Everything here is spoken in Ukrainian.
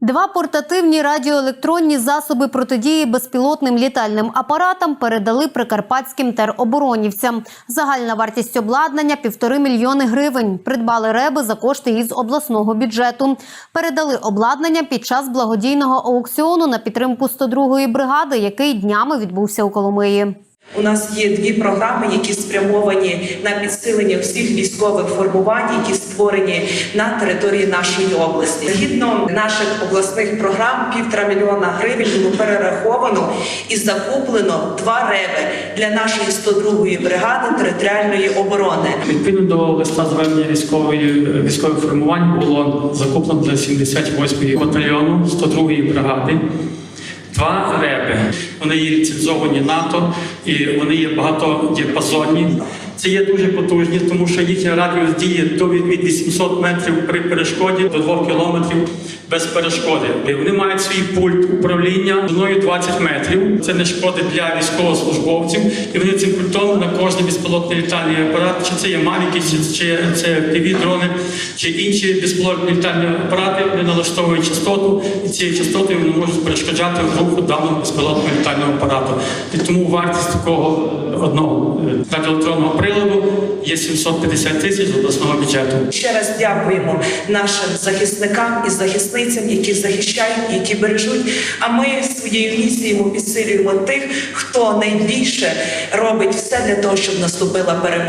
Два портативні радіоелектронні засоби протидії безпілотним літальним апаратам передали прикарпатським тероборонівцям. Загальна вартість обладнання півтори мільйони гривень. Придбали реби за кошти із обласного бюджету. Передали обладнання під час благодійного аукціону на підтримку 102-ї бригади, який днями відбувся у Коломиї. У нас є дві програми, які спрямовані на підсилення всіх військових формувань, які створені на території нашої області. Згідно наших обласних програм, півтора мільйона гривень було перераховано і закуплено два реби для нашої 102-ї бригади територіальної оборони. Відповідно до листа звернення військової військових формувань було закуплено для 78-ї батальйону 102-ї бригади. Два реби. Вони є ліцензовані НАТО і вони є багатодіапазонні. Це є дуже потужні, тому що їхня радіус діє до від від 800 метрів при перешкоді до 2 кілометрів без перешкоди. Вони мають свій пульт управління длиною 20 метрів. Це не шкодить для військовослужбовців, і вони цим пультом на кожний безпілотний літальний апарат, чи це є мавіки, чи це fpv дрони, чи інші безпілотні літальні апарати, вони налаштовують частоту, і цією частотою вони можуть перешкоджати руху даного безпілотного літального апарату. І тому вартість такого одного е, радіоелектронного приладу є 750 тисяч з обласного бюджету. Ще раз дякуємо нашим захисникам і захисницям, які захищають, які бережуть. А ми своєю місією підсилюємо тих, хто найбільше робить все для того, щоб наступила перемога.